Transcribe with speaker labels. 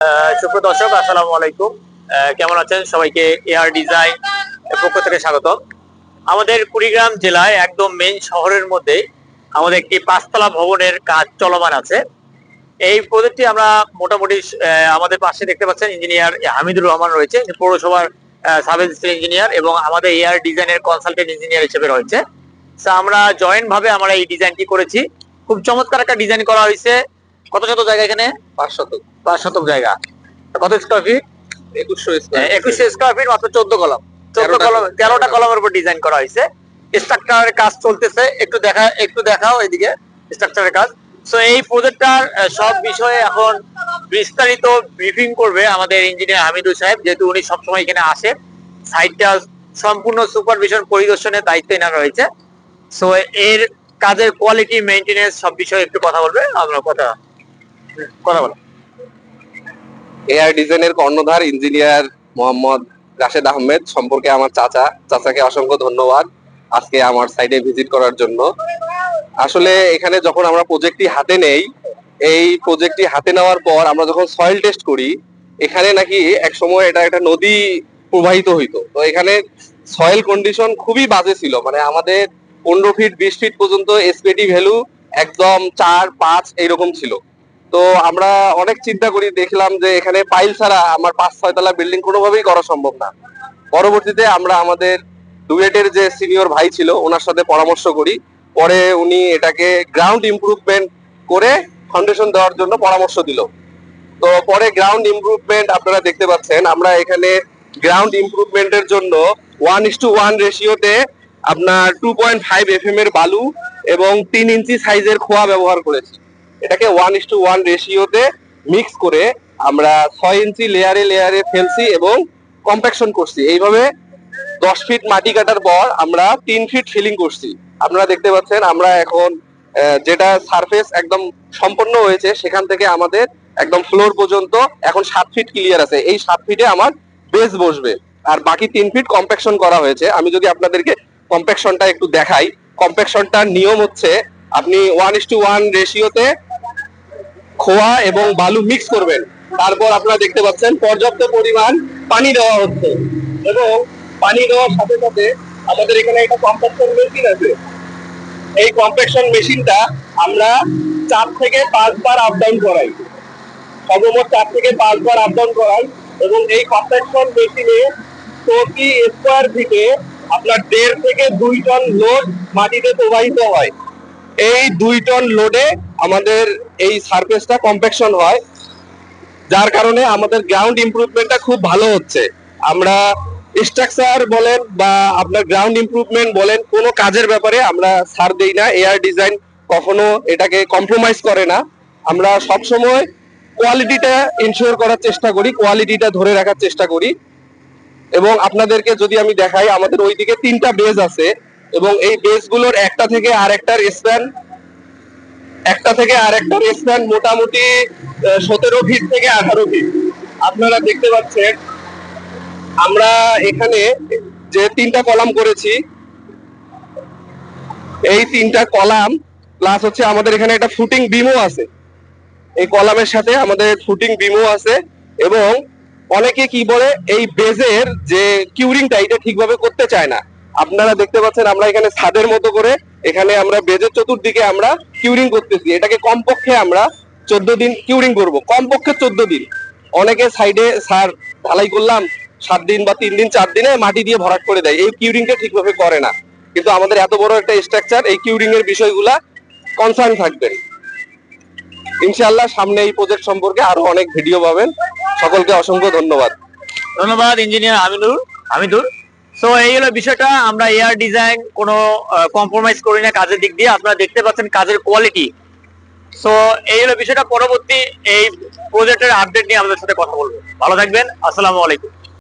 Speaker 1: আহ, সুপ্রিয় দর্শক আসসালামু আলাইকুম। কেমন আছেন? সবাইকে এআর ডিজাইন পক্ষ থেকে স্বাগত আমাদের কুড়িগ্রাম জেলায় একদম মেইন শহরের মধ্যে আমাদের একটি পাঁচতলা ভবনের কাজ চলমান আছে। এই প্রজেক্টটি আমরা মোটামুটি আমাদের পাশে দেখতে পাচ্ছেন ইঞ্জিনিয়ার হামিদুর রহমান রয়েছে। পৌরসভার সাব ইঞ্জিনিয়ার এবং আমাদের এআর ডিজাইনের কনসালটেন্ট ইঞ্জিনিয়ার হিসেবে রয়েছে। আমরা জয়েন্ট ভাবে আমরা এই ডিজাইনটি করেছি। খুব চমৎকার একটা ডিজাইন করা হয়েছে। কত শত জায়গা এখানে?
Speaker 2: পাঁচ শতক
Speaker 1: পাঁচ শতক জায়গা। কত স্কোয়ার ফিট
Speaker 2: একুশশো
Speaker 1: একুশে স্কোয়ার ফিট মাত্র চোদ্দ কলম। চোদ্দ কলম তেরোটা কলমের উপর ডিজাইন করা হয়েছে। স্ট্রাকচারের কাজ চলতেছে। একটু দেখা একটু দেখাও এদিকে স্ট্রাকচারের কাজ। সো এই প্রজেক্টটার সব বিষয়ে এখন বিস্তারিত ব্রিফিং করবে আমাদের ইঞ্জিনিয়ার হামিদুল সাহেব। যেহেতু উনি সবসময় এখানে আসে। সাইটটা সম্পূর্ণ সুপারভিশন পরিদর্শনের দায়িত্ব এনার রয়েছে। সো এর কাজের কোয়ালিটি মেইনটেনেন্স সব বিষয়ে একটু কথা বলবে। আমরা কথা কথা বলো
Speaker 2: এআর ডিজাইনের কর্ণধার ইঞ্জিনিয়ার মোহাম্মদ রাশেদ আহমেদ সম্পর্কে আমার চাচা। চাচাকে অসংখ্য ধন্যবাদ আজকে আমার সাইডে ভিজিট করার জন্য। আসলে এখানে যখন আমরা প্রজেক্টটি হাতে নেই, এই প্রজেক্টটি হাতে নেওয়ার পর আমরা যখন সয়েল টেস্ট করি, এখানে নাকি এক সময় এটা একটা নদী প্রবাহিত হইতো। তো এখানে সয়েল কন্ডিশন খুবই বাজে ছিল। মানে আমাদের পনেরো ফিট বিশ ফিট পর্যন্ত এসপিটি ভ্যালু একদম চার, পাঁচ, এইরকম ছিল। তো আমরা অনেক চিন্তা করি, দেখলাম যে এখানে পাইল ছাড়া আমার পাঁচ ছয় তলা বিল্ডিং কোনোভাবেই করা সম্ভব না। পরবর্তীতে আমরা আমাদের ডুয়েটের যে সিনিয়র ভাই ছিল, ওনার সাথে পরামর্শ করি। পরে উনি এটাকে গ্রাউন্ড ইমপ্রুভমেন্ট করে ফাউন্ডেশন দেওয়ার জন্য পরামর্শ দিল। তো পরে গ্রাউন্ড ইমপ্রুভমেন্ট আপনারা দেখতে পাচ্ছেন, আমরা এখানে গ্রাউন্ড ইমপ্রুভমেন্টের জন্য ওয়ান ইস টু ওয়ান রেশিওতে আপনার two point five F M এর বালু এবং তিন ইঞ্চি সাইজের খোয়া ব্যবহার করেছি। এটাকে ওয়ান ইস টু ওয়ান রেশিওতে মিক্স করে আমরা ছয় ইঞ্চি লেয়ারে লেয়ারে ফেলছি এবং কম্প্যাকশন করছি। এইভাবে দশ ফিট মাটি কাটার পর আমরা তিন ফিট ফিলিং করছি। আপনারা দেখতে পাচ্ছেন, আমরা এখন যেটা সারফেস একদম সম্পন্ন হয়েছে, সেখান থেকে আমাদের একদম ফ্লোর পর্যন্ত এখন সাত ফিট ক্লিয়ার আছে। এই সাত ফিটে আমার বেস বসবে। আর বাকি তিন ফিট কম্প্যাকশন করা হয়েছে। আমি যদি আপনাদেরকে কম্প্যাকশনটা একটু দেখাই কম্প্যাকশনটার নিয়ম হচ্ছে আপনি ওয়ান ইস টু ওয়ান রেশিওতে খোয়া এবং বালু মিক্স করবেন। তারপর আপনারা দেখতে পাচ্ছেন, পর্যাপ্ত পরিমাণ পানি দেওয়া হচ্ছে। এবং পানি দেওয়ার সাথে সাথে আমাদের এখানে একটা কম্প্যাকশন মেশিন আছে। এই কম্প্যাকশন মেশিনটা আমরা চার থেকে পাঁচবার আপ ডাউন করাই। সর্বমোট চার থেকে পাঁচবার আপ ডাউন করাই এবং এই কম্প্যাকশন মেশিনে প্রতি স্কোয়ার ফিটে আপনার দেড় থেকে দুই টন লোড মাটিতে প্রবাহিত হয়। এই দুই টন লোডে আমাদের এই সারফেসটা কম্প্যাকশন হয়, যার কারণে আমাদের গ্রাউন্ড ইমপ্রুভমেন্টটা খুব ভালো হচ্ছে। আমরা স্ট্রাকচার বলেন বা আপনার গ্রাউন্ড ইমপ্রুভমেন্ট বলেন, কোনো কাজের ব্যাপারে আমরা সার দেই না এয়ার ডিজাইন কখনো এটাকে কম্প্রোমাইজ করে না। আমরা সব সময় কোয়ালিটিটা ইনশিওর করার চেষ্টা করি কোয়ালিটিটা ধরে রাখার চেষ্টা করি। এবং আপনাদেরকে যদি আমি দেখাই, আমাদের ওইদিকে তিনটা বেজ আছে এবং এই বেজগুলোর একটা থেকে আরেকটার স্প্যান একটা থেকে আরেকটার রেস্টুরেন্ট মোটামুটি সতেরো ফিট থেকে আঠারো ফিট আপনারা দেখতে পাচ্ছেন, আমরা এখানে যে তিনটা কলাম করেছি, এই তিনটা কলাম প্লাস হচ্ছে আমাদের এখানে একটা ফুটিং বিমও আছে। এই কলামের সাথে আমাদের ফুটিং বিমও আছে এবং অনেকে কি বলে, এই বেজের যে কিউরিংটা এটা ঠিকভাবে করতে চায় না। আপনারা দেখতে পাচ্ছেন, আমরা এখানে ছাদের মতো করে এখানে আমরা বেজের চতুর্দিকে আমরা কিউরিং করতেছি। এটাকে কমপক্ষে আমরা চোদ্দ দিন কিউরিং করব। কমপক্ষে চোদ্দ দিন। অনেকে সাইডে সার ঢালাই করলাম, সাত দিন বা তিন দিন, চার দিনে মাটি দিয়ে ভরাট করে দেয়। এই কিউরিংটা ঠিকভাবে করে না। কিন্তু আমাদের এত বড় একটা স্ট্রাকচার এই কিউরিং এর বিষয়গুলা কনসার্ন থাকবেন ইনশাআল্লাহ সামনে এই প্রজেক্ট সম্পর্কে আরও অনেক ভিডিও পাবেন। সকলকে অসংখ্য ধন্যবাদ।
Speaker 1: ধন্যবাদ, ইঞ্জিনিয়ার আমিনুর আমিদুর সো এই হলো বিষয়টা। আমরা এয়ার ডিজাইন কোনো কম্প্রোমাইজ করি না কাজের দিক দিয়ে। আপনারা দেখতে পাচ্ছেন কাজের কোয়ালিটি সো এই হলো বিষয়টা। পরবর্তী এই প্রজেক্টের আপডেট নিয়ে আমাদের সাথে কথা বলব। ভালো থাকবেন। আসসালামু আলাইকুম।